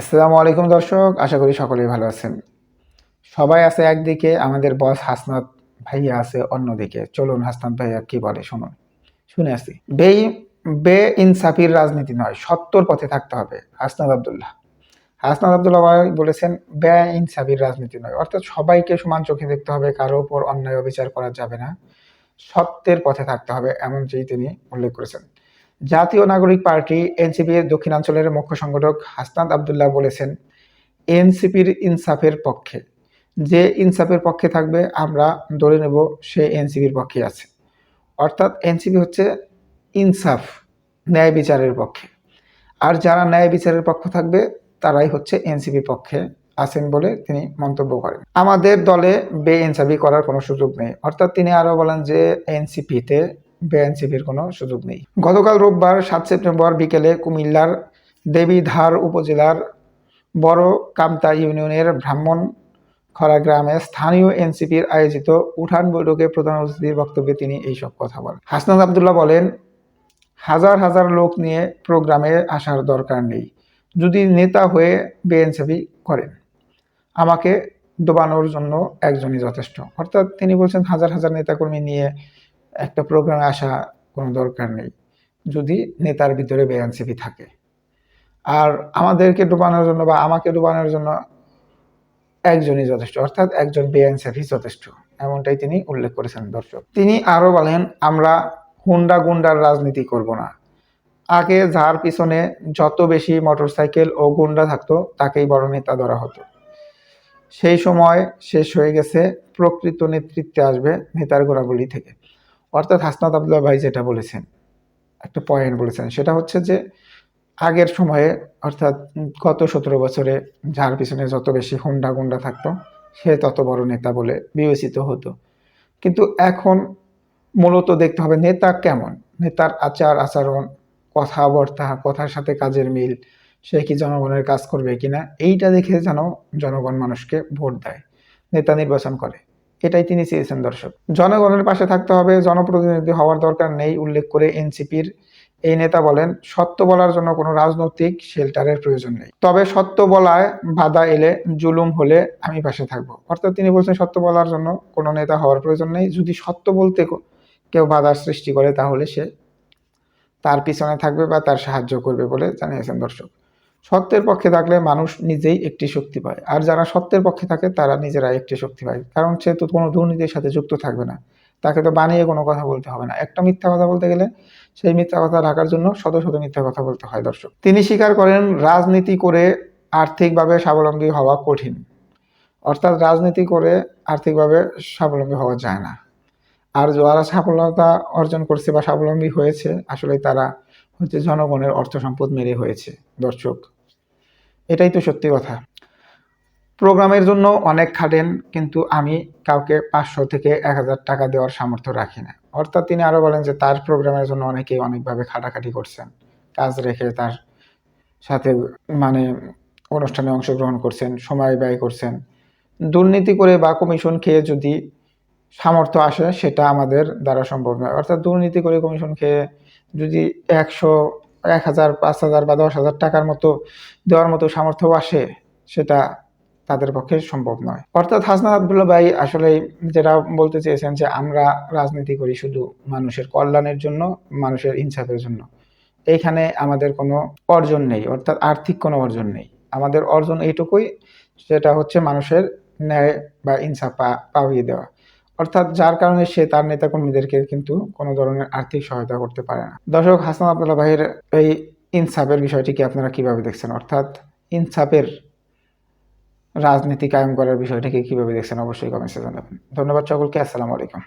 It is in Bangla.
আসসালামু আলাইকুম দর্শক, আশা করি সকলেই ভালো আছেন। সবাই আছে একদিকে, আমাদের বস হাসনাত ভাইয়া আছে অন্যদিকে। চলুন হাসনাত ভাইয়া কি বলে, শুনুন। শুনে আসি। বে বে ইনসাফির রাজনীতি নয় সত্যর পথে থাকতে হবে, হাসনাত আবদুল্লাহ। হাসনাত আবদুল্লাহ ভাই বলেছেন বে ইনসাফির রাজনীতি নয়। অর্থাৎ সবাইকে সমান চোখে দেখতে হবে, কারও উপর অন্যায় অবিচার করা যাবে না। সত্যের পথে থাকতে হবে এমনটি তিনি উল্লেখ করেছেন। জাতীয় নাগরিক পার্টি এনসিপির দক্ষিণাঞ্চলের মুখ্য সংগঠক হাসনাত আবদুল্লাহ বলেছেন, এনসিপির ইনসাফের পক্ষে। যে ইনসাফের পক্ষে থাকবে, আমরা ধরে নেব সে এনসিপির পক্ষে আছে। অর্থাৎ এনসিপি হচ্ছে ইনসাফ, ন্যায় বিচারের পক্ষে। আর যারা ন্যায় বিচারের পক্ষ থাকবে, তারাই হচ্ছে এনসিপির পক্ষে আছেন বলে তিনি মন্তব্য করেন। আমাদের দলে বে এনসাফি করার কোনো সুযোগ নেই। অর্থাৎ তিনি আরও বলেন যে, এনসিপিতে বেএনসিপির কোনো সুযোগ নেই। গতকাল রোববার সাত সেপ্টেম্বর বিকেলে কুমিল্লার দেবীধার উপজেলার বড় কামতা ইউনিয়নের ব্রাহ্মণ খরা গ্রামে স্থানীয় এনসিপির আয়োজিত উঠান বৈঠকে প্রধান অতিথির বক্তব্যে তিনি এইসব কথা বলেন। হাসনাত আবদুল্লাহ বলেন, হাজার হাজার লোক নিয়ে প্রোগ্রামে আসার দরকার নেই, যদি নেতা হয়ে বেএনসিপি করেন। আমাকে ডোবানোর জন্য একজনই যথেষ্ট। অর্থাৎ তিনি বলছেন, হাজার হাজার নেতাকর্মী নিয়ে একটা প্রোগ্রামে আসা কোনো দরকার নেই, যদি নেতার ভিতরে বেএনসিপি থাকে। আর আমাদেরকে ডুবানোর জন্য বা আমাকে ডুবানোর জন্য একজনই যথেষ্ট, অর্থাৎ একজন বেএনসিপি যথেষ্ট, এমনটাই তিনি উল্লেখ করেছেন দর্শক। তিনি আরও বলেন, আমরা হুন্ডা গুন্ডার রাজনীতি করব না। আগে যার পিছনে যত বেশি মোটরসাইকেল ও গুন্ডা থাকতো, তাকেই বড় নেতা ধরা হতো। সেই সময় শেষ হয়ে গেছে, প্রকৃত নেতৃত্বে আসবে নেতার গোড়াগুলি থেকে। অর্থাৎ হাসনাত আবদুল্লাহ ভাই যেটা বলেছেন, একটা পয়েন্ট বলেছেন, সেটা হচ্ছে যে আগের সময়ে অর্থাৎ গত সতেরো বছরে যার পিছনে যত বেশি হুন্ডা গুন্ডা থাকতো, সে তত বড় নেতা বলে বিবেচিত হতো। কিন্তু এখন মূলত দেখতে হবে নেতা কেমন? নেতার আচার আচরণ, কথাবার্তা, কথার সাথে কাজের মিল, সে কি জনগণের কাজ করবে কিনা, এইটা দেখে যেন জনগণ মানুষকে ভোট দেয়, নেতা নির্বাচন করে। এটাই তিনি চেয়েছেন দর্শক। জনগণের পাশে থাকতে হবে, জনপ্রতিনিধি হওয়ার দরকার নেই, উল্লেখ করে এনসিপির এই নেতা বলেন, সত্য বলার জন্য কোনো রাজনৈতিক শেল্টারের প্রয়োজন নেই। তবে সত্য বলায় বাধা এলে জুলুম হলে আমি পাশে থাকব। অর্থাৎ তিনি বলছেন, সত্য বলার জন্য কোনো নেতা হওয়ার প্রয়োজন নেই। যদি সত্য বলতে কেউ বাধার সৃষ্টি করে, তাহলে সে তার পিছনে থাকবে বা তার সাহায্য করবে বলে জানিয়েছেন দর্শক। সত্যের পক্ষে থাকলে মানুষ নিজেই একটি শক্তি পায়। আর যারা সত্যের পক্ষে থাকে, তারা নিজেরাই একটি শক্তি পায়। কারণ সে তো কোনো দুর্নীতির সাথে যুক্ত থাকবে না। তাকে তো বানিয়ে কোনো কথা বলতে হবে না। একটা মিথ্যা কথা বলতে গেলে সেই মিথ্যা কথা ঢাকার জন্য শত শত মিথ্যা কথা বলতে হয় দর্শক। তিনি স্বীকার করেন, রাজনীতি করে আর্থিকভাবে স্বাবলম্বী হওয়া কঠিন। অর্থাৎ রাজনীতি করে আর্থিকভাবে স্বাবলম্বী হওয়া যায় না। আর যারা সফলতা অর্জন করছে বা স্বাবলম্বী হয়েছে, আসলে তারা হচ্ছে জনগণের অর্থ সম্পদ মেরে হয়েছে, দর্শক। এটাই তো সত্যি কথা। প্রোগ্রামের জন্য অনেক খাটেন, কিন্তু আমি কাউকে পাঁচশো থেকে এক হাজার টাকা দেওয়ার সামর্থ্য রাখি না। অর্থাৎ তিনি আরও বলেন যে, তার প্রোগ্রামের জন্য অনেকেই অনেকভাবে খাটাখাটি করছেন। কাজ রেখে তার সাথে মানে অনুষ্ঠানে অংশগ্রহণ করছেন, সময় ব্যয় করছেন। দুর্নীতি করে বা কমিশন খেয়ে যদি সামর্থ্য আসে, সেটা আমাদের দ্বারা সম্ভব নয়। অর্থাৎ দুর্নীতি করে কমিশন খেয়ে যদি একশো, এক হাজার, পাঁচ হাজার বা দশ হাজার টাকার মতো দেওয়ার মতো সামর্থ্য আসে, সেটা তাদের পক্ষে সম্ভব নয়। অর্থাৎ হাসনাত আবদুল্লাহ ভাই আসলে যেটা বলতে চেয়েছেন যে আমরা রাজনীতি করি শুধু মানুষের কল্যাণের জন্য, মানুষের ইনসাফের জন্য। এইখানে আমাদের কোনো অর্জন নেই, অর্থাৎ আর্থিক কোনো অর্জন নেই। আমাদের অর্জন এইটুকুই, সেটা হচ্ছে মানুষের ন্যায় বা ইনসাফ পাওয়িয়ে দেওয়া। অর্থাৎ যার কারণে সে তার নেতাকর্মীদেরকে কিন্তু কোনো ধরনের আর্থিক সহায়তা করতে পারে না। দর্শক, হাসান আবদুল্লাহ ভাইয়ের এই ইনসাফের বিষয়টিকে আপনারা কীভাবে দেখছেন? অর্থাৎ ইনসাফের রাজনীতি কায়েম করার বিষয়টিকে কীভাবে দেখছেন? অবশ্যই কমেন্টসে জানাবেন। ধন্যবাদ সকলকে, আসসালামু আলাইকুম।